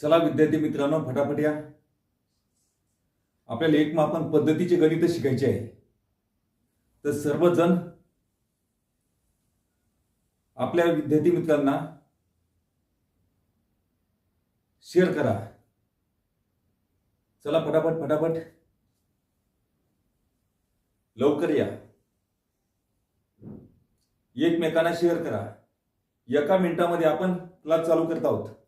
चला विद्यार्थी मित्रांनो फटाफट या. आपल्याला एक मापन पद्धतीचे गणित शिकायचे आहे. तर सर्वजण आपल्या विद्यार्थी मित्रांना शेअर करा. चला फटाफट फटाफट. लवकर या. एकमेकांना शेअर करा. एका मिनिटामध्ये आपण क्लास चालू करत आहोत.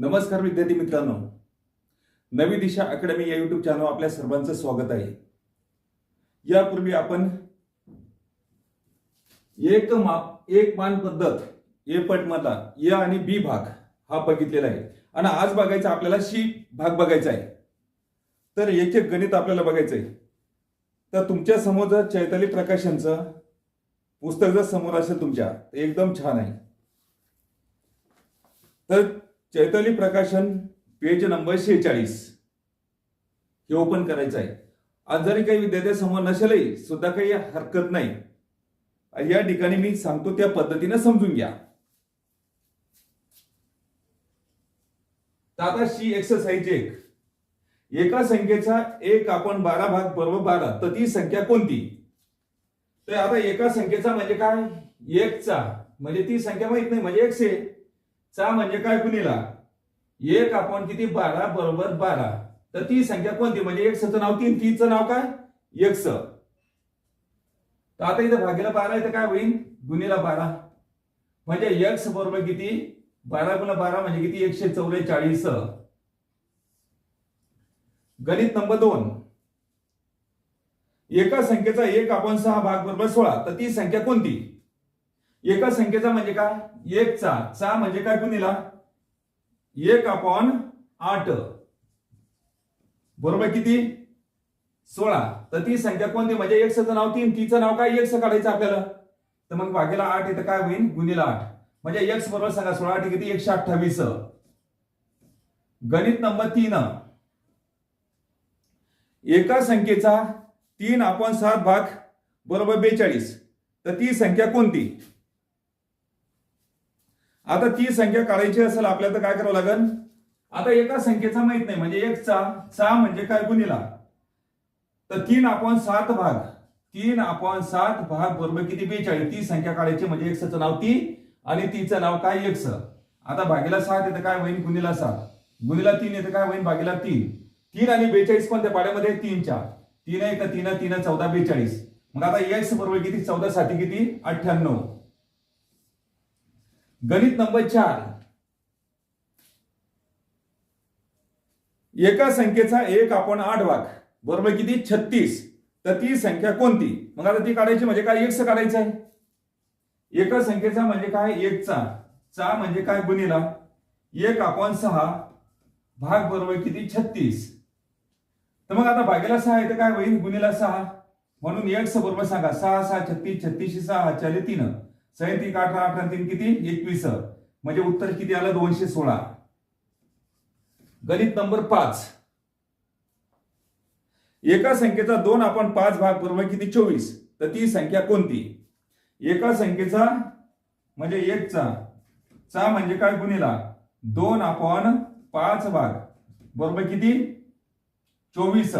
नमस्कार विद्यार्थी मित्रांनो. नवी दिशा अकॅडमी या युट्यूब चॅनल आपल्या सर्वांचं स्वागत आहे. यापूर्वी आपण एक माप एक मान पद्धत ए पट ए आणि बी भाग हा बघितलेला आहे. आणि आज बघायचा आपल्याला सी भाग बघायचा आहे. तर एक एक गणित आपल्याला बघायचं आहे. तर तुमच्यासमोर जर चैताली प्रकाशनचं पुस्तक जर समोर असेल तुमच्या एकदम छान आहे. तर चैताली प्रकाशन पेज नंबर शेहेचाळीस. हे ओपन करायचं आहे. आज जरी काही विद्यार्थ्यासमोर नसेलही सुद्धा काही हरकत नाही. या ठिकाणी मी सांगतो त्या पद्धतीने समजून घ्या. आता शी एक्सरसाइज एक. एका संख्येचा एक आपण बारा भाग बरोबर बारा तर ती संख्या कोणती? तर आता एका संख्येचा म्हणजे काय? एकचा. म्हणजे ती संख्या माहीत नाही म्हणजे एकशे. चा म्हणजे काय गुणिला एक आपण किती? बारा बरोबर बारा. तर ती संख्या कोणती? म्हणजे एक सचं नाव तीन. तीचं नाव काय? एक स. तर आता इथं भागीला बारा इथं काय होईल गुणीला बारा. म्हणजे एक्स बरोबर किती? बारा गुणा बारा म्हणजे किती? एकशे चौवेचाळीस. गणित नंबर दोन. एका संख्येचा एक आपण सहा भाग बरोबर सोळा. तर ती संख्या कोणती? एका संख्येचा म्हणजे काय? एकचा चा. म्हणजे काय गुणिला? एक अपॉन आठ. बरोबर किती? सोळा. तर ती संख्या कोणती? म्हणजे एकचं नाव तीन. तीचं नाव काय? एकस काढायचं आपल्याला. तर मग भागेला आठ इथं काय होईल गुणिला आठ. म्हणजे एक्स बरोबर सांगा सोळा आठ किती? एकशे अठ्ठावीस. गणित नंबर तीन. एका संख्येचा तीन आपण सात भाग बरोबर बेचाळीस. तर ती संख्या कोणती? आता ती संख्या काढायची असेल आपल्याला तर काय करावं लागेल आता एका संख्येचा माहीत नाही म्हणजे एक चा सहा म्हणजे काय गुणिला? तर तीन आपण सात भाग तीन आपण सात भाग बरोबर किती? बेचाळीस. ती संख्या काढायची म्हणजे एक्सचं नाव ती आणि तिचं नाव काय? एक्स आता भागीला सात येतं काय होईल गुणिला सात. गुणिला तीन येतं काय होईल भागीला तीन. तीन आणि बेचाळीस पण त्या पाड्यामध्ये? तीन चार तीन एक तीन तीन चौदा बेचाळीस. मग आता एक्स बरोबर किती? चौदा साठी किती? अठ्ठ्याण्णव. गणित नंबर चार. एका संख्येचा एक आपण आठ भाग बरोबर किती? छत्तीस. तर ती संख्या कोणती? मग आता ती काढायची म्हणजे काय एकच काढायचं आहे? एका संख्येचा म्हणजे काय? एकचा चा. म्हणजे काय गुणिला? एक आपण सहा. भाग बरोबर किती? छत्तीस. तर मग आता भागेला सहा येतं काय? होईल गुणिला सहा. म्हणून एक्स बरोबर सांगा. सहा सहा छत्तीस छत्तीस सहा चाले तीन. सैतीक अठरा अठरा तीन किती? एकवीस. म्हणजे उत्तर किती आलं? दोनशे सोळा. गणित नंबर पाच. एका संख्येचा दोन आपण पाच भाग बरोबर किती? चोवीस. तर ती संख्या कोणती? एका संख्येचा म्हणजे एकचा. चा म्हणजे काय गुणिला? दोन आपण पाच भाग. बरोबर किती? चोवीस.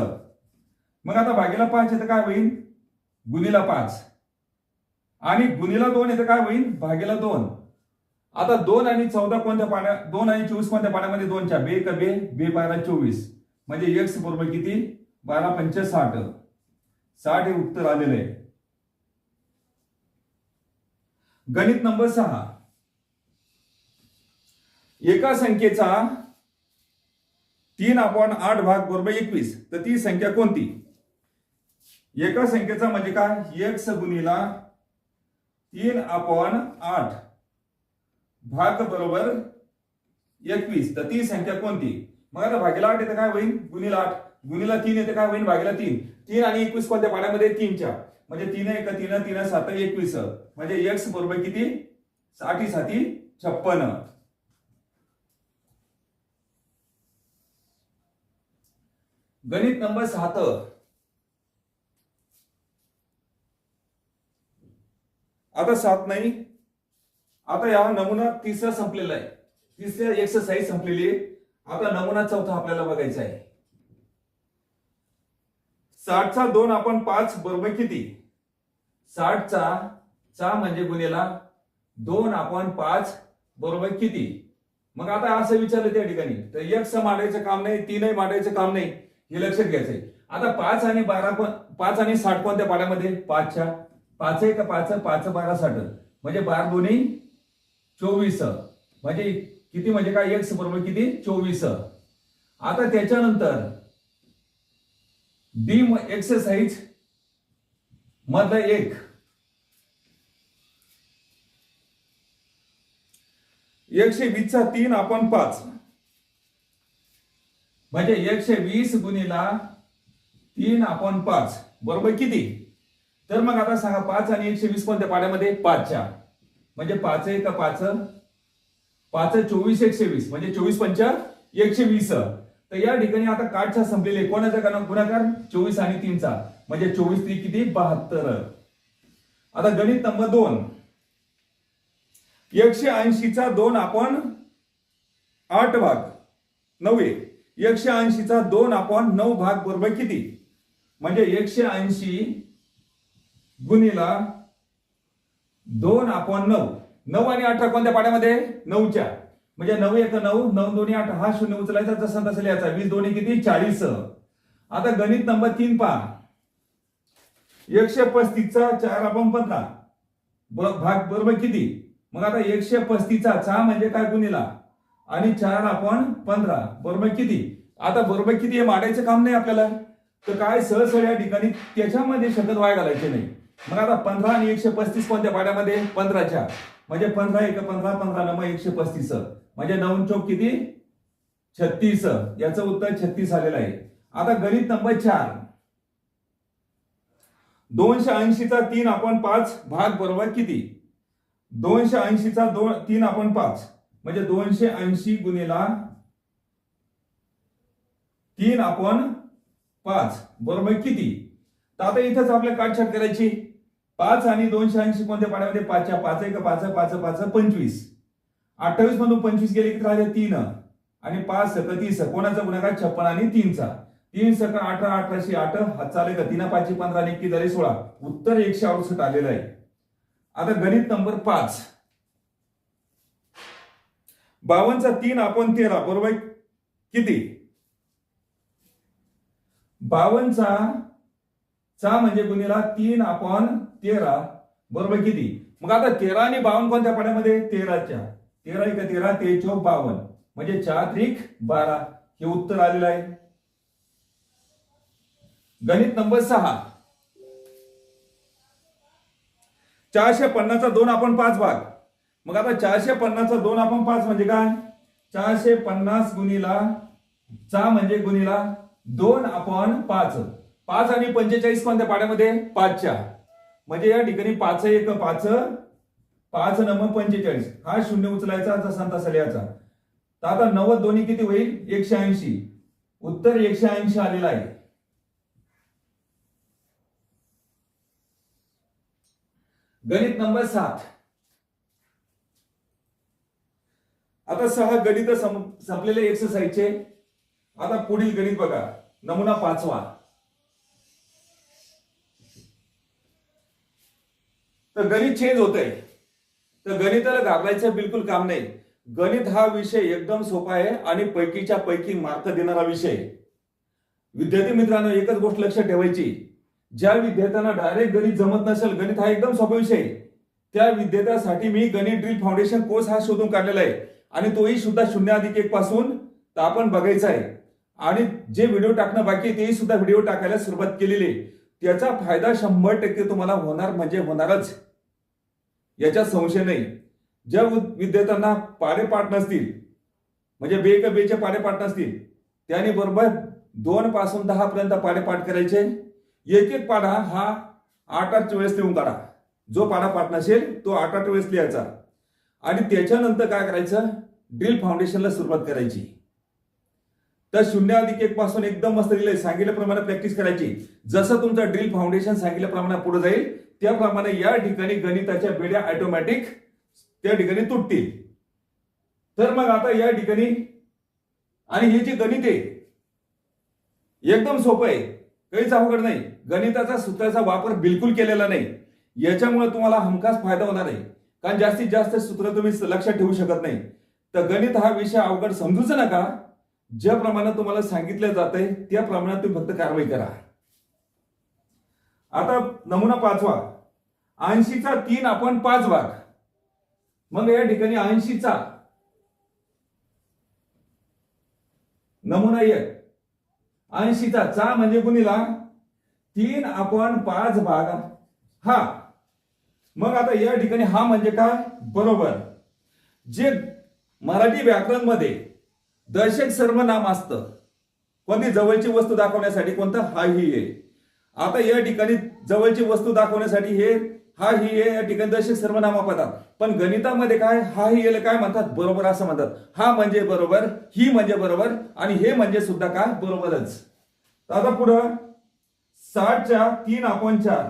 मग आता भागीला पाच येतं काय होईल? गुणिला पाच. आणि गुणीला दोन येतं काय होईल भागीला दोन. आता दोन आणि चौदा कोणत्या पाण्या दोन आणि चोवीस कोणत्या पाण्यामध्ये? दोनच्या. बे का बे बे बारा चोवीस. म्हणजे एक्स बरोबर किती? बारा पंच साठ. साठ हे उत्तर आलेलं आहे. गणित नंबर सहा. एका संख्येचा तीन आपण आठ भाग बरोबर एकवीस. तर ती संख्या कोणती? एका संख्येचा म्हणजे काय? एक्स गुणीला तीन अपॉन आठ. भाग बरोबर एकवीस. तर ती संख्या कोणती? मग आता भागीला आठ येते काय होईल गुणीला आठ. गुणीला तीन येते काय होईल भागीला तीन. तीन आणि एकवीस कोणत्या? पाण्यामध्ये तीनच्या. म्हणजे तीन एक तीन तीन सात एकवीस. म्हणजे एक्स बरोबर किती? साठी साती छप्पन. गणित नंबर सात. आता सात नाही. आता या नमुना तिसरा संपलेला आहे. तिसऱ्या एक्सरसाइज संपलेली आहे. आता नमुना चौथा आपल्याला बघायचा आहे. साठचा दोन आपण पाच बरोबर किती? साठचा चा म्हणजे गुन्हेला दोन आपण पाच बरोबर किती? मग आता असं विचारलं त्या ठिकाणी. तर एक स मांडायचं काम नाही तीनही मांडायचं काम नाही हे लक्षात घ्यायचंय. आता पाच आणि बारा पण पाच आणि साठ कोणत्या पाड्यामध्ये? पाचच्या. पाच एक पाच पाच बारा साठ. म्हणजे बारा दोन्ही चोवीस. म्हणजे किती म्हणजे काय? एक्स बरोबर किती? चोवीस. आता त्याच्यानंतर डी एक्सरसाइज मधला एक. एकशे वीसचा तीन आपण पाच. म्हणजे एकशे वीस गुणिला तीन आपण पाच. बरोबर किती? तर मग आता सांगा पाच आणि एकशे वीस कोणत्या पाड्यामध्ये? पाचच्या. म्हणजे पाच एक पाच. पाच चोवीस एकशे वीस. म्हणजे चोवीस पंच एकशे वीस. तर या ठिकाणी आता काठच्या संपलेले कोणाचा गुणाकार? चोवीस आणि तीनचा. म्हणजे चोवीस ती किती? बहात्तर. आता गणित नंबर दोन. एकशे ऐंशीचा दोन आपण आठ भाग नव्हे एकशे ऐंशीचा दोन आपण नऊ भाग बरोबर किती? म्हणजे एकशे ऐंशी गुणीला दोन अपॉन नऊ. नऊ आणि अठरा कोणत्या पाड्यामध्ये? नऊच्या. म्हणजे नऊ एक नऊ नऊ दोन्ही आठ हा शून्य उचलायचा जसा तसा लिहायचा. वीस दोन्ही किती? चाळीस. आता गणित नंबर तीन पहा. एकशे पस्तीसचा चार आपण पंधरा. भाग बरोबर किती? मग आता एकशे पस्तीसचा चा म्हणजे काय गुणीला? आणि चार आपण पंधरा. बरोबर किती? आता बरोबर किती हे मांडायचं काम नाही आपल्याला. तर काय सहज या ठिकाणी त्याच्यामध्ये शकत वाया घालायचे नाही. मग आता पंधरा आणि एकशे पस्तीस कोणत्या पाड्यामध्ये? पंधराच्या. म्हणजे पंधरा एक पंधरा पंधरा नंबर एकशे पस्तीस. म्हणजे नऊ चौक किती? छत्तीस. याचं उत्तर छत्तीस आलेलं आहे. आता गणित नंबर चार. दोनशे ऐंशीचा तीन आपण पाच भाग बरोबर किती? दोनशे ऐंशीचा दोन तीन आपण पाच. म्हणजे दोनशे ऐंशी गुणेला तीन आपण पाच. बरोबर किती? तर आता इथंच आपल्या काटछाट करायची. पाच आणि दोनशे ऐंशी कोणत्या पाण्यामध्ये? पाचच्या पाच एक पाच पाच पाच पंचवीस. अठ्ठावीस मधून पंचवीस गेले किती राहिले? तीन. आणि पाच सक तीस. कोणाचा गुणाकार? छप्पन आणि तीनचा. तीन सक अठरा अठराशे आठ. हात का? तीन पाचशे पंधरा आणि इतकी झाली सोळा. उत्तर एकशे अडुसष्ट आलेलं आहे. आता गणित नंबर पाच. बावनचा तीन आपण तेरा बरोबर? किती? बावनचा चा म्हणजे गुन्हेला तीन आपण तेरा बरोबर किती? मग आता तेरा आणि बावन्न कोणत्या पाण्यामध्ये? तेराच्या. तेरा एक तेरा ते चौक बावन्न. म्हणजे चार त्रिक बारा. हे उत्तर आलेलं आहे. गणित नंबर सहा. चारशे पन्नासचा दोन आपण पाच भाग. मग आता चारशे पन्नासचा दोन आपण पाच म्हणजे काय? चारशे पन्नास गुणीला चा म्हणजे गुणीला दोन आपण पाच. पाच आणि पंचेचाळीस कोणत्या पाण्यामध्ये? पाचच्या. म्हणजे या ठिकाणी पाच एक पाच पाच नंबर पंचेचाळीस. हा शून्य उचलायचा जसा तसा लिहायचा. तर आता नव्वद दोन्ही किती होईल? एकशे ऐंशी. उत्तर एकशे ऐंशी आलेलं आहे. गणित नंबर सात. आता सहा गणित संपलेले एक्सरसाइजचे आता पुढील गणित बघा. नमुना पाचवा. तर गणित चेंज होत आहे तर गणिताला घाबरायचं बिलकुल काम नाही. गणित हा विषय एकदम सोपा आहे आणि पैकीच्या पैकी मार्क देणारा विषय विद्यार्थी मित्रांनो एकच गोष्ट लक्षात ठेवायची. ज्या विद्यार्थ्यांना डायरेक्ट गणित जमत नसेल गणित हा एकदम सोपा विषय त्या विद्यार्थ्यासाठी मी गणित ड्रिल फाउंडेशन कोर्स हा शोधून काढलेला आहे. आणि तोही सुद्धा शून्य अधिक एक पासून तर आपण बघायचा आहे. आणि जे व्हिडिओ टाकणं बाकी तेही सुद्धा व्हिडिओ टाकायला सुरुवात केलेली आहे. त्याचा फायदा शंभर टक्के तुम्हाला होणार म्हणजे होणारच. याच्यात संशय नाही. ज्या वि- विद्यार्थ्यांना पाडेपाठ नसतील म्हणजे बे का बेचे पाडेपाठ नसतील त्याने बरोबर दोन पासून दहा पर्यंत पाडेपाठ करायचे. एक एक पाढा हा आठ आठ वेळेस लिहून काढा. जो पाढा पाठ नसेल तो आठ आठ वेळेस लिहायचा. आणि त्याच्यानंतर काय करायचं? ड्रिल फाउंडेशनला सुरुवात करायची. तर शून्य अधिक एक पासून एकदम मस्त दिले सांगितल्याप्रमाणे प्रॅक्टिस करायची. जसं तुमचं ड्रिल फाउंडेशन सांगितल्याप्रमाणे पुढे जाईल त्याप्रमाणे या ठिकाणी गणिताच्या बेड्या ऑटोमॅटिक त्या ठिकाणी तुटतील. तर मग आता या ठिकाणी आणि हे जे गणित आहे एकदम सोपं आहे. काहीच अवघड नाही. गणिताचा सूत्राचा वापर बिलकुल केलेला नाही. याच्यामुळे तुम्हाला हमखास फायदा होणार आहे. कारण जास्तीत जास्त सूत्र तुम्ही लक्षात ठेवू शकत नाही. तर गणित हा विषय अवघड समजूच नका. ज्याप्रमाणे तुम्हाला सांगितलं जात आहे त्याप्रमाणे तुम्ही फक्त कारवाई करा. आता नमुना पाचवा. ऐंशीचा तीन आपण पाच भाग. मग या ठिकाणी ऐंशीचा. नमुना एक. ऐंशीचा चा म्हणजे गुणिला. तीन आपण पाच भाग. हा. मग आता या ठिकाणी हा म्हणजे काय? बरोबर. जे मराठी व्याकरणमध्ये दर्शक सर्वनाम असतं. कोणती जवळची वस्तू दाखवण्यासाठी कोणतं हा ही आहे? आता या ठिकाणी जवळची वस्तू दाखवण्यासाठी हे हा ही आहे या ठिकाणी दर्शक सर्वनाम वापरतात पण गणितामध्ये काय हा ही याला काय म्हणतात? बरोबर असं म्हणतात. हा म्हणजे बरोबर ही म्हणजे बरोबर आणि हे म्हणजे सुद्धा काय बरोबरच. आता पुढं साठच्या तीन आपण चार.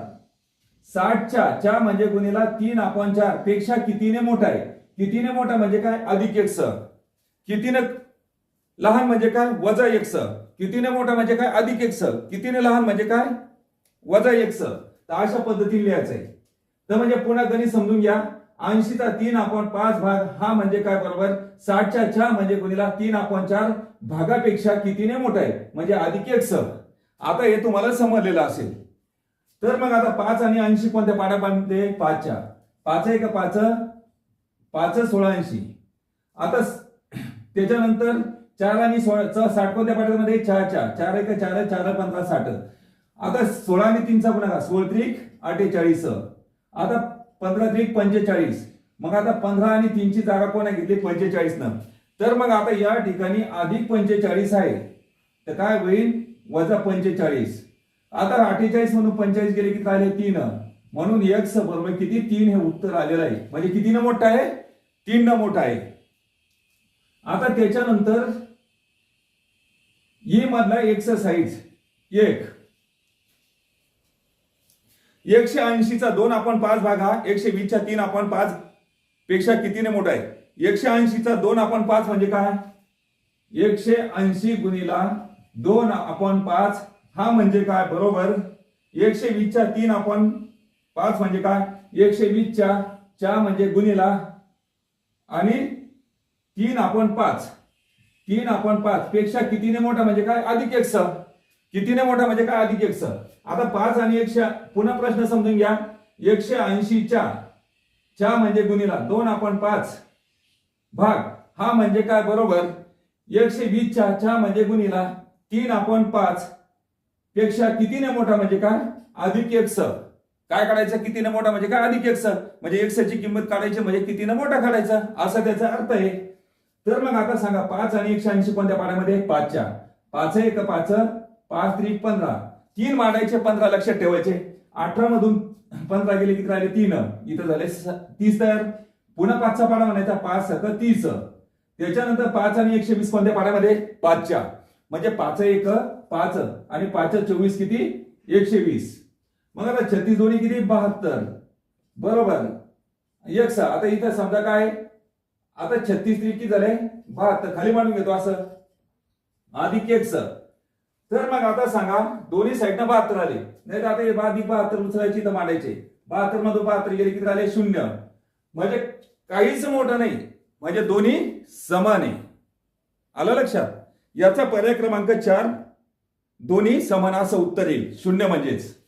साठच्या च्या म्हणजे गुणीला तीन आपण चारपेक्षा कितीने मोठा आहे? कितीने मोठा म्हणजे काय? अधिक एक स. कितीने लहान म्हणजे काय? वजा एक स. कितीने मोठा म्हणजे काय? अधिक एक स. कितीने लहान म्हणजे काय? वजा एक स. तर अशा पद्धतीने लिहायचं आहे तर म्हणजे पुन्हा गणित समजून घ्या ऐंशीचा तीन आपण पाच भाग हा म्हणजे काय बरोबर? साठच्या छा म्हणजे गुणीला तीन आपण चार. भागापेक्षा कितीने मोठा आहे? म्हणजे अधिक एक स. आता हे तुम्हाला समजलेलं असेल. तर मग आता पाच आणि ऐंशी कोणत्या पाड्यामध्ये पाचच्या. पाच आहे का पाच पाच सोळा ऐंशी. आता त्याच्यानंतर चार आणि सोळा साठ कोणत्या पाठ्यामध्ये चार चार चार आहे का चार चार पंधरा साठ. आता सोळा आणि तीनचा गुणाकार सोळ त्रिक अठ्ठेचाळीस. आता पंधरा त्रिक पंचेचाळीस. मग आता पंधरा आणि तीनची जागा कोणा घेतली? पंचेचाळीस न तर मग आता या ठिकाणी अधिक पंचेचाळीस आहे. तर काय होईल? वजा पंचेचाळीस. आता अठ्ठेचाळीस म्हणून पंचेचाळीस गेले की आले तीन. म्हणून एक बरोबर किती? तीन हे उत्तर आलेलं आहे. म्हणजे किती न मोठा आहे? तीन न मोठा आहे. आता त्याच्यानंतर ई मधला एक्सरसाइज एक. एकशे ऐंशीचा दोन आपण पाच भाग हा एकशे वीसच्या तीन आपण पाच पेक्षा कितीने मोठा आहे? एकशे ऐंशीचा दोन आपण पाच म्हणजे काय एकशे ऐंशी गुणीला दोन आपण पाच हा म्हणजे काय? बरोबर. एकशे वीसच्या तीन आपण पाच म्हणजे काय? एकशे वीसच्या चार म्हणजे गुणीला आणि तीन आपण पाच. तीन आपण पाच पेक्षा कितीने मोठा म्हणजे काय? अधिक एक सह. कितीने मोठा? म्हणजे काय? अधिक एक आता पाच आणि एकशे पुन्हा प्रश्न समजून घ्या. एकशे ऐंशीच्या च्या म्हणजे गुणीला. दोन आपण पाच भाग. हा म्हणजे काय? बरोबर. एकशे वीसच्या च्या म्हणजे गुणीला. तीन आपण पाच पेक्षा कितीने मोठा? म्हणजे काय? अधिक एक स काय काढायचं? कितीने मोठा? म्हणजे काय? अधिक एक स म्हणजे एक किंमत काढायची म्हणजे कितीने मोठा काढायचा? असा त्याचा अर्थ आहे. तर मग आता सांगा पाच आणि एकशे ऐंशी कोणत्या पाण्यामध्ये? पाचच्या. पाच एक पाच पाच त्रिक पंधरा. तीन मांडायचे पंधरा लक्षात ठेवायचे. अठरा मधून पंधरा गेले किती राहिले? तीन. इथं झाले स- तीस तयार पुन्हा पाचचा पाडा म्हणायचा पाच सक तीस. त्याच्यानंतर पाच आणि एकशे वीस कोणत्या पाड्यामध्ये? पाचच्या. म्हणजे पाच एक पाच आणि पाच चोवीस किती? एकशे वीस. मग आता छत्तीस दोन्ही किती? बहात्तर. बरोबर. एक सा आता इथं समजा काय? आता छत्तीस त्रिक किती झाले? बहात्तर. खाली मांडून घेतो असं. अधिक एक स तर मग आता सांगा दोन्ही साईडनं बहात्तर आले. नाही तर आता हे अधिक बहात्तर उचलायची तर मांडायचे. बहात्तर मधून बहात्तर गेले किती आले शून्य. म्हणजे काहीच मोठं नाही. म्हणजे दोन्ही समान आहे. आलं लक्षात? याचा पर्याय क्रमांक चार दोन्ही समान असं उत्तर येईल. शून्य म्हणजेच.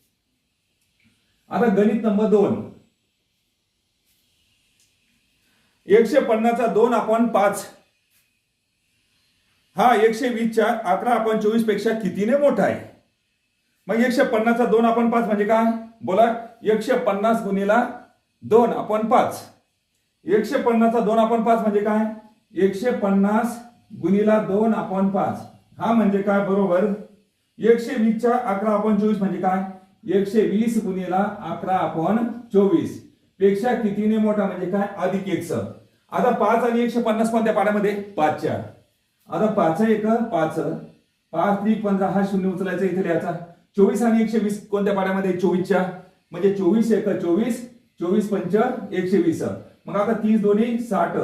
आता गणित नंबर दोन. एकशे पन्नासचा दोन आपण पाच. हा एकशे वीसच्या अकरा आपण चोवीसपेक्षा कितीने मोठा आहे? मग एकशे पन्नासचा दोन आपण पाच म्हणजे काय बोला. एकशे पन्नास गुणीला दोन आपण पाच. एकशे पन्नासचा दोन आपण पाच म्हणजे काय? एकशे पन्नास गुणीला दोन आपण पाच. हा म्हणजे काय? बरोबर. एकशे वीसच्या अकरा आपण चोवीस म्हणजे काय? एकशे वीस गुणीला अकरा आपण चोवीस. पेक्षा कितीने मोठा म्हणजे काय? अधिक एक आता पाच आणि एकशे पन्नास कोणत्या पाण्यामध्ये? पाचच्या. आता पाच एक पाच पाच ती पंधरा हा शून्य उचलायचा इथे लिहायचा. चोवीस आणि एकशे वीस कोणत्या पाण्यामध्ये चोवीसच्या. म्हणजे चोवीस एक चोवीस चोवीस पंच एकशे वीस. मग आता तीस दोन्ही साठ.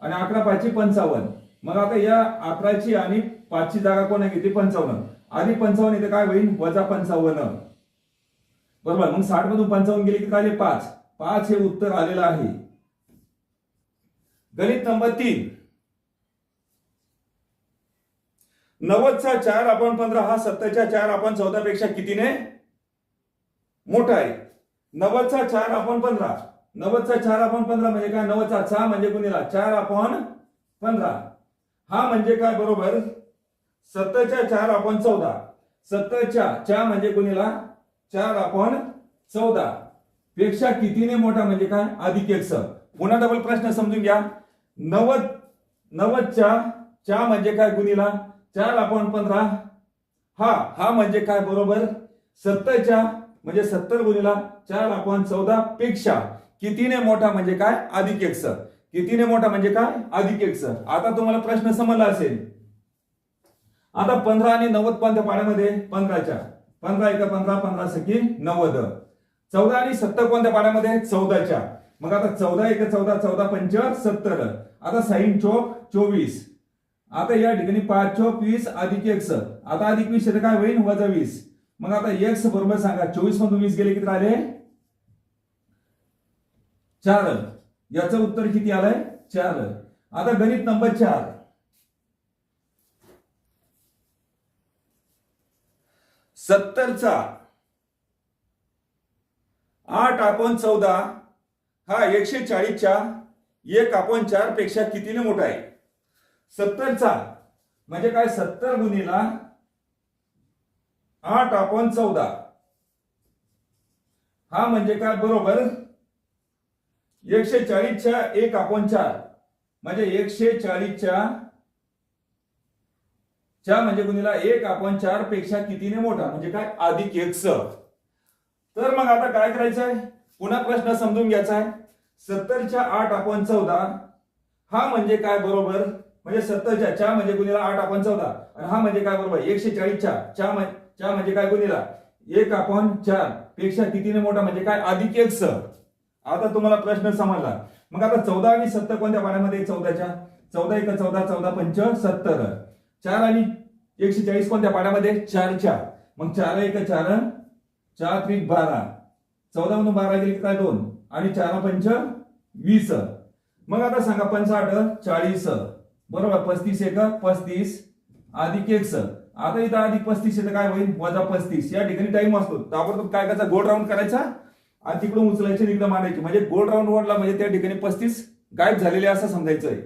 आणि अकरा पाचशे पंचावन्न. मग आता या अकराची आणि पाचची जागा कोणा घेतली पंचावन्न. आधी पंचावन्न इथे काय होईल? वजा पंचावन्न. बरोबर? मग साठ मधून पंचावन्न गेले की काय आले? पाच. पाच हे उत्तर आलेलं आहे. गणित नंबर तीन. नव्वदचा चार आपण पंधरा हा सत्तरच्या चार आपण चौदा पेक्षा कितीने? मोठा आहे. नव्वदचा चार आपण पंधरा. नव्वदचा चार आपण पंधरा म्हणजे काय? नव्वदचा सहा म्हणजे कुणीला? चार आपण पंधरा. हा म्हणजे काय बरोबर? सत्तरच्या चार आपण चौदा. सत्तरच्या चार म्हणजे कुणीला? चार आपण चौदा. पेक्षा कितीने मोठा म्हणजे काय? अधिक एक पुन्हा डबल प्रश्न समजून घ्या. नव्वद नव्वदच्या चा म्हणजे काय गुणीला चार आपण पंधरा. हा हा म्हणजे काय बरोबर? सत्तरच्या म्हणजे सत्तर गुणीला चार आपण चौदा पेक्षा. कितीने मोठा म्हणजे काय? अधिक एक कितीने मोठा म्हणजे काय? अधिक एक आता तुम्हाला प्रश्न समजला असेल. आता पंधरा आणि नव्वद कोणत्या पाण्यामध्ये? पंधराच्या. पंधरा एका पंधरा पंधरा सखी नव्वद. चौदा आणि सत्तर कोणत्या पाण्यामध्ये? चौदाच्या. मग आता चौदा एक चौदा चौदा पंच सत्तर. आता साईन चोक चोवीस. आता या ठिकाणी पाच चौक वीस अधिक एक्स आता अधिक वीस येतं काय होईल वजा वीस. मग आता एक्स बरोबर सांगा. चोवीस मधून वीस गेले किती आले चार. याचं उत्तर किती आलंय? चार. आता गणित नंबर चार. सत्तरचा. आठ आपण चौदा. हा एकशे चाळीसच्या एक आपण चारपेक्षा कितीने मोठा आहे? सत्तरचा. म्हणजे काय? सत्तर गुणीला आठ आपण चौदा. हा म्हणजे काय? बरोबर. एकशे चाळीसच्या एक आपण चार. म्हणजे एकशे चाळीसच्या च्या म्हणजे गुणीला एक आपण चारपेक्षा कितीने मोठा? म्हणजे काय? अधिक एक स. तर मग आता काय करायचं आहे पुन्हा प्रश्न समजून घ्यायचा आहे सत्तरच्या आठ आपण चौदा. हा म्हणजे काय? बरोबर. म्हणजे सत्तरच्या च्या म्हणजे गुणीला आठ आपण चौदा. आणि हा म्हणजे काय बरोबर? एकशे चाळीसच्या च्या. म्हण- च्या म्हणजे काय गुणीला? एक आपण चारपेक्षा कितीने मोठा म्हणजे काय? अधिक एक स आता तुम्हाला प्रश्न समजला. मग आता चौदा आणि सत्तर कोणत्या पाण्यामध्ये चौदाच्या चौदा एक चौदा चौदा पंच सत्तर. चार आणि एकशे चाळीस कोणत्या पाण्यामध्ये? चार मग चार एक चार चार त्रिक बारा. चौदा म्हणून बारा गेले की काय दोन? आणि चार पंच वीस. मग आता सांगा पंचाठ चाळीस. बरोबर पस्तीस एक पस्तीस अधिक एक स. आता इथं अधिक पस्तीस येतं काय होईल? वजा पस्तीस. या ठिकाणी टाइम असतो. ताबडतोब काय करायचा? गोल राऊंड करायचा आणि तिकडून उचलायची तिकडे मांडायचे म्हणजे गोल राऊंड ओढला म्हणजे त्या ठिकाणी पस्तीस गायब झालेले असं समजायचंय.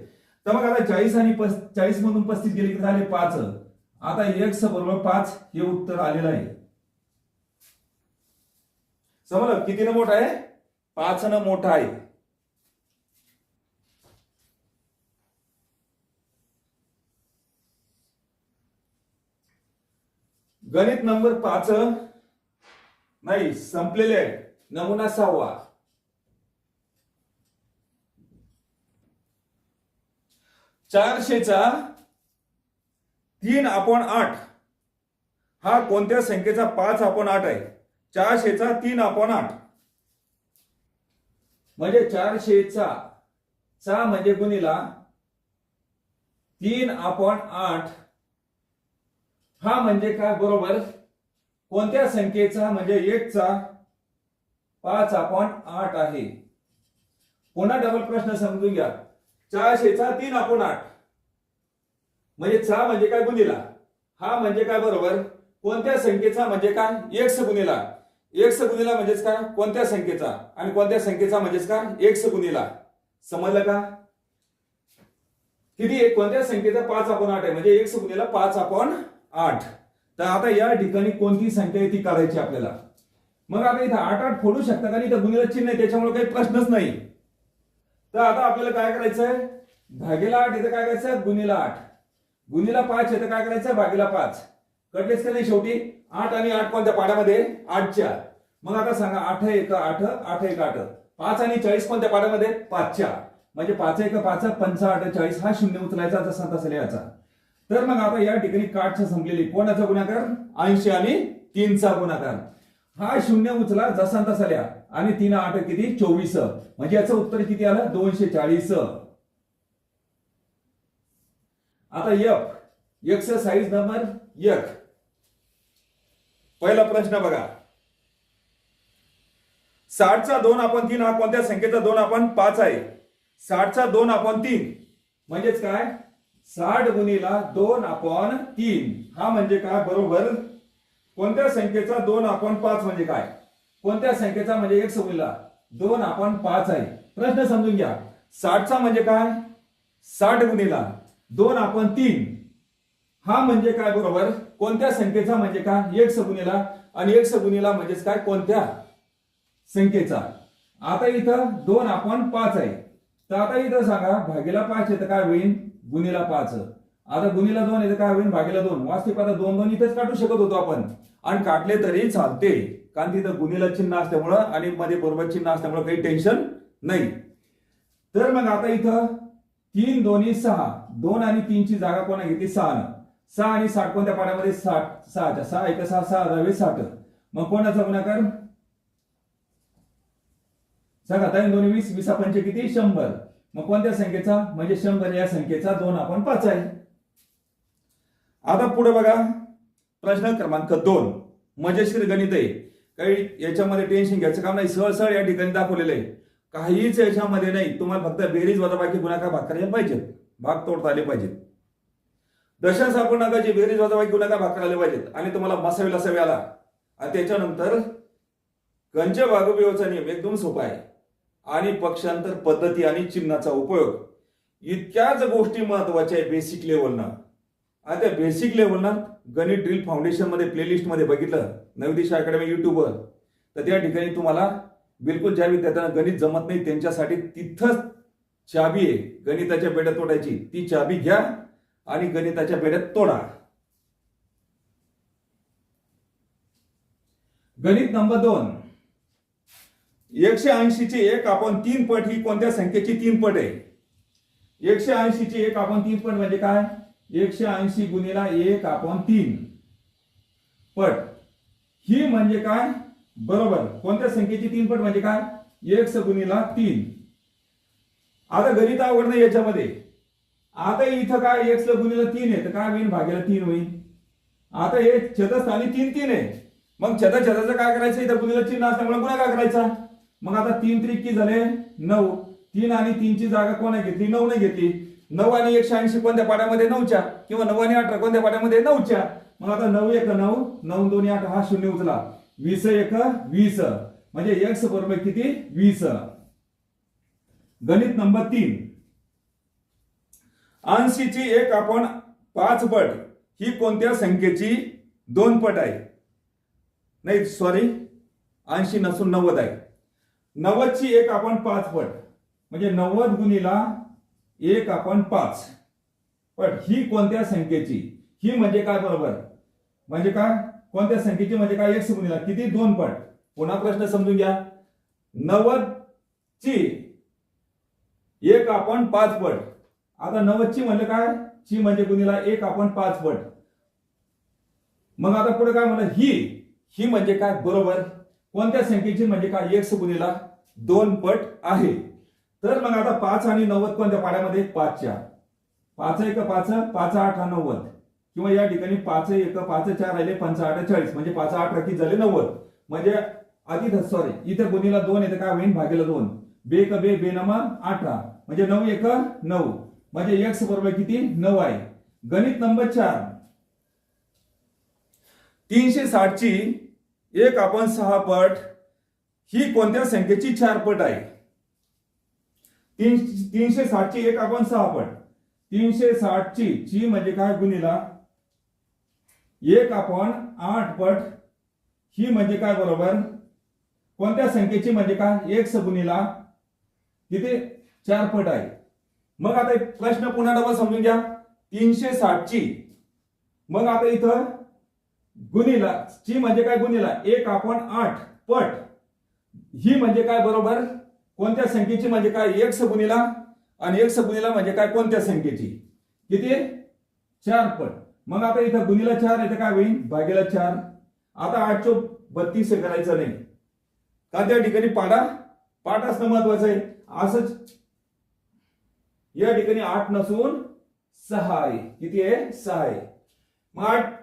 तर मग आता चाळीस आणि चाळीस मधून पस्तीस गेले की झाले पाच. आता एक्स बरोबर पाच हे उत्तर आलेलं आहे. समजलं? कितीनं मोठा आहे? पाच न मोठा आहे. गणित नंबर पाच नाही संपलेले आहे. नमुना सहावा. चारशेचा तीन आपण आठ. हा कोणत्या संख्येचा पाच आपण आठ आहे? चारशेचा तीन आपण आठ. म्हणजे चारशेचा चा म्हणजे गुणीला तीन आपण आठ. हा म्हणजे काय बरोबर? कोणत्या संख्येचा म्हणजे एकचा पाच अपॉन आठ आहे? पुन्हा डबल प्रश्न समजून घ्या. चारशेचा तीन अपॉन आठ. म्हणजे चा म्हणजे काय गुणिला? हा म्हणजे काय बरोबर? कोणत्या संख्येचा म्हणजे काय? एक्स गुणिला. एक्स गुणिला म्हणजेच काय? कोणत्या संख्येचा? आणि कोणत्या संख्येचा म्हणजेच काय? एक्स गुणिला. समजलं का? किती? आहे? कोणत्या संख्येचा पाच अपॉन आठ आहे? म्हणजे एक्स गुणिला पाच अपॉन आठ. तर आता या ठिकाणी कोणती संख्या आहे ती काढायची आपल्याला? मग आता इथं आठ आठ फोडू शकतात आणि इथं गुणिला चिन्ह आहे त्याच्यामुळे काही प्रश्नच नाही. तर आता आपल्याला काय करायचंय? भागेला आठ इथं काय करायचं गुणिला आठ. गुणिला पाच इथं काय करायचं भागीला पाच. कटलेच का नाही शेवटी? आठ आणि आठ कोणत्या पाड्यामध्ये आठच्या. मग आता सांगा आठ एक आठ आठ एक आठ. पाच आणि चाळीस कोणत्या पाड्यामध्ये पाचच्या. म्हणजे पाच एक पाच पंचा चाळीस हा शून्य उचलायचा जसा तसा लिहायचा. तर मग आता या ठिकाणी काठच्या संपलेली. कोणाचा गुणाकार? ऐंशी आणि तीनचा गुणाकार. हा शून्य उचला जसा तसा लिहा. आणि तीन आठ किती? चोवीस. म्हणजे याचं उत्तर किती आलं? दोनशे चाळीस. आता यफ एक्सरसाइज नंबर एक पहिला प्रश्न बघा. साठचा दोन आपण तीन हा कोणत्या संख्येचा दोन आपण? पाच आहे. साठचा दोन आपण तीन. म्हणजेच काय? साठ गुणीला दोन अपॉन तीन. हा म्हणजे काय? बरोबर. कोणत्या संख्येचा दोन अपॉन पाच म्हणजे काय? कोणत्या संख्येचा म्हणजे एक गुणीला दोन अपॉन पाच आहे. प्रश्न समजून घ्या. साठचा म्हणजे काय? साठ गुणीला दोन आपण तीन. हा म्हणजे काय? बरोबर. कोणत्या संख्येचा म्हणजे काय? एक सगुणीला. आणि एक सगुणीला म्हणजेच काय? कोणत्या संख्येचा? आता इथं दोन आपण पाच आहे. तर आता इथं सांगा भागीला पाच आहे तर काय होईल गुणीला पाच. आता गुणीला दोन आहे काय होईल? भागीला दोन. वास्तविक आता दोन दोन इथेच काढू शकत होतो आपण. आणि काढले तरी चालते. कारण तिथं गुणीला चिन्ह असल्यामुळं आणि मध्ये बरोबर चिन्ह असल्यामुळं काही टेन्शन नाही. तर मग आता इथं तीन दोन्ही सहा. दोन आणि तीनची जागा कोणा घेतली? सहा सहा आणि साठ कोणत्या पाण्यामध्ये साठ सहाच्या. सहा एक सहा सहा जावे साठ. मग कोणाचा गुणाकार? सांगा. ताई दोन्ही वीस वीसा पंचे किती? शंभर. मग कोणत्या संख्येचा? म्हणजे शंभर या संख्येचा दोन आपण पाच आहे आता पुढे बघा. प्रश्न क्रमांक दोन. मजेशीर गणित आहे. काही याच्यामध्ये टेन्शन घ्यायचं काम नाही. सहळ सहळ या ठिकाणी दाखवलेलं आहे. काहीच याच्यामध्ये नाही. तुम्हाला फक्त बेरीज वजाबाकी गुणाकार भाग करायला पाहिजेत. भाग तोडता आले पाहिजेत. दशांश अपूर्णांकाची बेरीज वजाबाकी गुणाकार भाग करायला पाहिजेत. आणि तुम्हाला मसावी लसावी आला. आणि त्याच्यानंतर गंज भागोपयोगाचा नियम एकदम सोपा आहे. आणि पक्षांतर पद्धती आणि चिन्हाचा उपयोग. इतक्याच गोष्टी महत्त्वाच्या आहे बेसिक लेवलनं आता बेसिक लेवलनं गणित ड्रिल फाउंडेशनमध्ये मध्ये बघितलं. नवी दिशा अकॅडमी युट्यूबवर तर त्या ठिकाणी तुम्हाला बिलकुल ज्या विद्यार्थ्यांना गणित जमत नाही त्यांच्यासाठी तिथंच चाबी आहे. गणिताच्या बेड्यात तोडायची. ती चाबी घ्या आणि गणिताच्या बेड्यात तोडा. गणित नंबर दोन. एकशे ऐंशीची एक आपण तीन पट ही कोणत्या संख्येची तीन पट आहे? एकशे ऐंशीची एक आपण तीन पट म्हणजे काय? एकशे ऐंशी गुणीला एक आपण तीन पट. ही म्हणजे काय? बरोबर. कोणत्या संख्येची तीन पट म्हणजे काय? एक गुणीला तीन. आता गणित आवड नाही याच्यामध्ये. आता इथं काय एक गुणीला तीन आहे तर काय होईल भागेला तीन होईल आता हे छतस्थानी तीन तीन आहे. मग छता छताचं काय करायचं? इथं गुणीला चिन्ह असल्यामुळे गुन्हा काय करायचा. मग आता तीन त्रिकी झाले नऊ. तीन आणि तीनची जागा कोणा घेतली? नऊ ने घेतली. नऊ आणि एकशे ऐंशी कोणत्या पाड्यामध्ये? नऊच्या. किंवा नऊ आणि अठरा कोणत्या पाड्यामध्ये? नऊच्या. मग आता नऊ एक नऊ नऊ दोन्ही आठ हा शून्य उचला. वीस एक वीस. म्हणजे एक्स बरोबर किती? वीस. गणित नंबर तीन. ऐंशीची एक आपण पाच पट ही कोणत्या संख्येची? दोन पट आहे. नाही सॉरी ऐंशी नसून नव्वद आहे. नव्वदची एक आपण पाच पट. म्हणजे नव्वद गुणीला एक आपण पाच. पट. ही कोणत्या संख्येची? ही म्हणजे काय बरोबर? म्हणजे काय? कोणत्या संख्येची? म्हणजे काय? एक गुणीला. किती? दोन पट. पुन्हा प्रश्न समजून घ्या. नव्वद ची एक आपण पाच पट. आता नव्वदची म्हणजे काय? ची म्हणजे गुणीला एक आपण पाच पट. मग आता पुढे काय म्हणलं? ही. ही म्हणजे काय? बरोबर. कोणत्या संख्येची? म्हणजे काय? एक गुणीला. दोन पट आहे. तर मग आता पाच आणि नव्वद कोणत्या पाड्यामध्ये? पाचच्या. पाच एक पाच पाच आठ नव्वद. किंवा या ठिकाणी पाच एक पाच चार राहिले पंच चाळीस. म्हणजे पाच आठ किती झाले नव्वद. म्हणजे आधी सॉरी इथे गुणीला दोन येते काय होईल भागेला दोन. बे क बे बे नमा अठरा. म्हणजे नऊ एक नऊ. म्हणजे एक्स बरोबर किती? नऊ आहे. गणित नंबर चार. तीनशे साठची एक आपण सहा पट ही कोणत्या संख्येची चार पट आहे? तीन तीनशे साठची एक आपण सहा पट. तीनशे साठची ची म्हणजे काय गुणिला? एक आपण आठ पट. ही म्हणजे काय बरोबर? कोणत्या संख्येची म्हणजे काय? एक गुणीला तिथे चार पट आहे. मग आता एक प्रश्न पुन्हा डबल समजून घ्या. तीनशे साठची. मग आता इथं गुणिला ची म्हणजे काय गुणिला? एक आपण आठ पट. ही म्हणजे काय बरोबर? कोणत्या संख्येची म्हणजे काय? एक गुणीला आणि एक्स गुणिला म्हणजे काय? कोणत्या संख्येची? किती? चार पट. मग आता इथं गुणिला चार इथं काय होईल? भागीला चार. आता आठ बत्तीस हे करायचं नाही. का त्या ठिकाणी पाडा? पाठ असणं महत्वाचं आहे. असंच या ठिकाणी आठ नसून सहा आहे. किती आहे? सहा आहे. मग आठ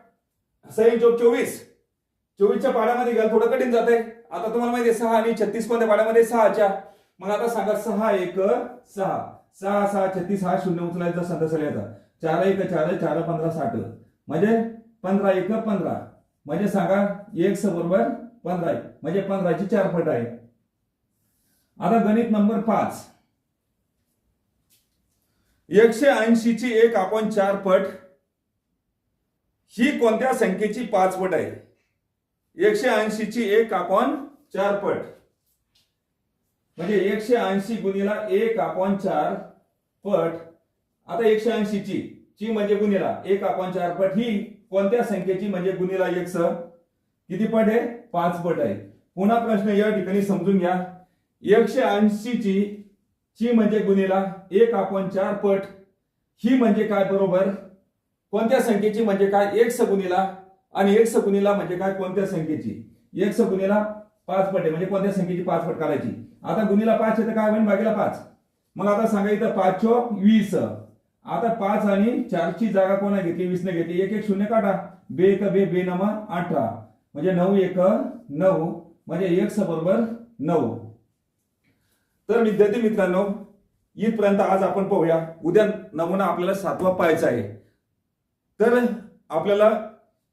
सहा चोक चोवीस. चोवीसच्या पाड्यामध्ये घ्याल थोडं कठीण जात आहे आता तुम्हाला माहिती आहे सहा आणि छत्तीस कोणत्या पाड्यामध्ये सहाच्या. मग आता सांगा सहा एक सहा. सहा सहा छत्तीस हा शून्य उचलायचा संत याचा चार एक चार चार पंधरा साठ. म्हणजे पंधरा एक पंधरा. म्हणजे सांगा एक बरोबर पंधरा एक. म्हणजे पंधराची चार पट आहे. आता गणित नंबर पाच. एकशे ऐंशी ची एक आपण चार पट. ही कोणत्या संख्येची पाच पट आहे? एकशे ऐंशी ची एक आपण चार पट म्हणजे एकशे ऐंशी गुणिला एक आपण चार पट आता एकशे ऐंशी ची ची म्हणजे गुणिला. एक आपण चार पट ही कोणत्या संख्येची म्हणजे गुणिला एक स? किती पट आहे? पाच पट आहे. पुन्हा प्रश्न या ठिकाणी समजून घ्या. एकशे ऐंशी ची ची म्हणजे गुणिला एक आपण चार पट ही म्हणजे काय बरोबर? कोणत्या संख्येची म्हणजे काय? एक स गुणिला आणि एक गुणिला म्हणजे काय? कोणत्या संख्येची? एक गुणिला पाच पट आहे. म्हणजे कोणत्या संख्येची पाच पट करायची आता गुणीला पाच आहे तर काय होईल भागीला पाच. मग आता सांगा इथं पाच चोक वीस. आता पाच आणि चारची जागा कोणा घेतली? वीसने घेतली. एक एक शून्य काढा. बे एक बे बे नमा अठरा. म्हणजे नऊ एक नऊ. म्हणजे एक बरोबर नऊ. तर विद्यार्थी मित्रांनो इथपर्यंत आज आपण पाहूया. उद्या नमुना आपल्याला सातवा पाहायचा आहे. तर आपल्याला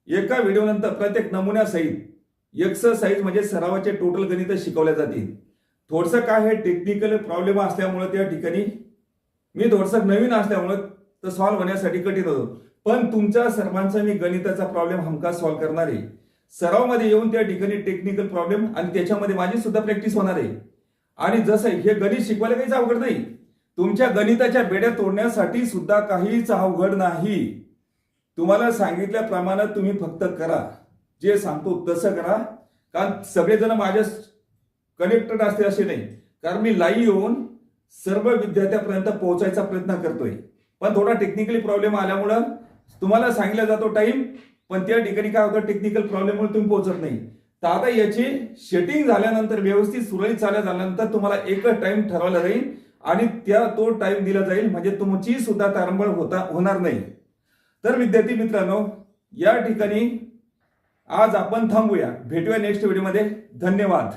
एका व्हिडिओनंतर प्रत्येक नमुन्यासहित एक्सरसाइज म्हणजे सरावाचे टोटल गणित शिकवल्या जातील. थोडसं काय हे टेक्निकल प्रॉब्लेम असल्यामुळे त्या ठिकाणी मी थोडसं नवीन असल्यामुळे तर सॉल्व्ह होण्यासाठी कठीण होतो. पण तुमच्या सर्वांचा मी गणिताचा प्रॉब्लेम हमखास सॉल्व्ह करणार आहे. सरावमध्ये येऊन त्या ठिकाणी टेक्निकल प्रॉब्लेम आणि त्याच्यामध्ये माझी सुद्धा प्रॅक्टिस होणार आहे. आणि जसं हे गणित शिकवायला काहीच अवघड नाही. तुमच्या गणिताच्या बेड्या तोडण्यासाठी सुद्धा काहीच अवघड नाही. तुम्हाला सांगितल्याप्रमाणे तुम्ही फक्त करा. जे सांगतो तसं करा. कारण सगळेजण माझ्या कनेक्टेड असते असे नाही. कारण मी लाईव्ह येऊन सर्व विद्यार्थ्यापर्यंत पोहोचायचा प्रयत्न करतोय. पण थोडा टेक्निकली प्रॉब्लेम आल्यामुळं तुम्हाला सांगितला जातो टाइम पण त्या ठिकाणी काय होतं टेक्निकल प्रॉब्लेममुळे तुम्ही पोहोचत नाही. तर आता याची शेटिंग झाल्यानंतर व्यवस्थित सुरळीत चालल्या झाल्यानंतर तुम्हाला एकच टाइम ठरवला जाईल आणि त्या तो टाइम दिला जाईल. म्हणजे तुमची सुद्धा तारंबळ होता होणार नाही. तर विद्यार्थी मित्रांनो या ठिकाणी आज आपण थांबूया. भेटूया नेक्स्ट व्हिडिओमध्ये धन्यवाद.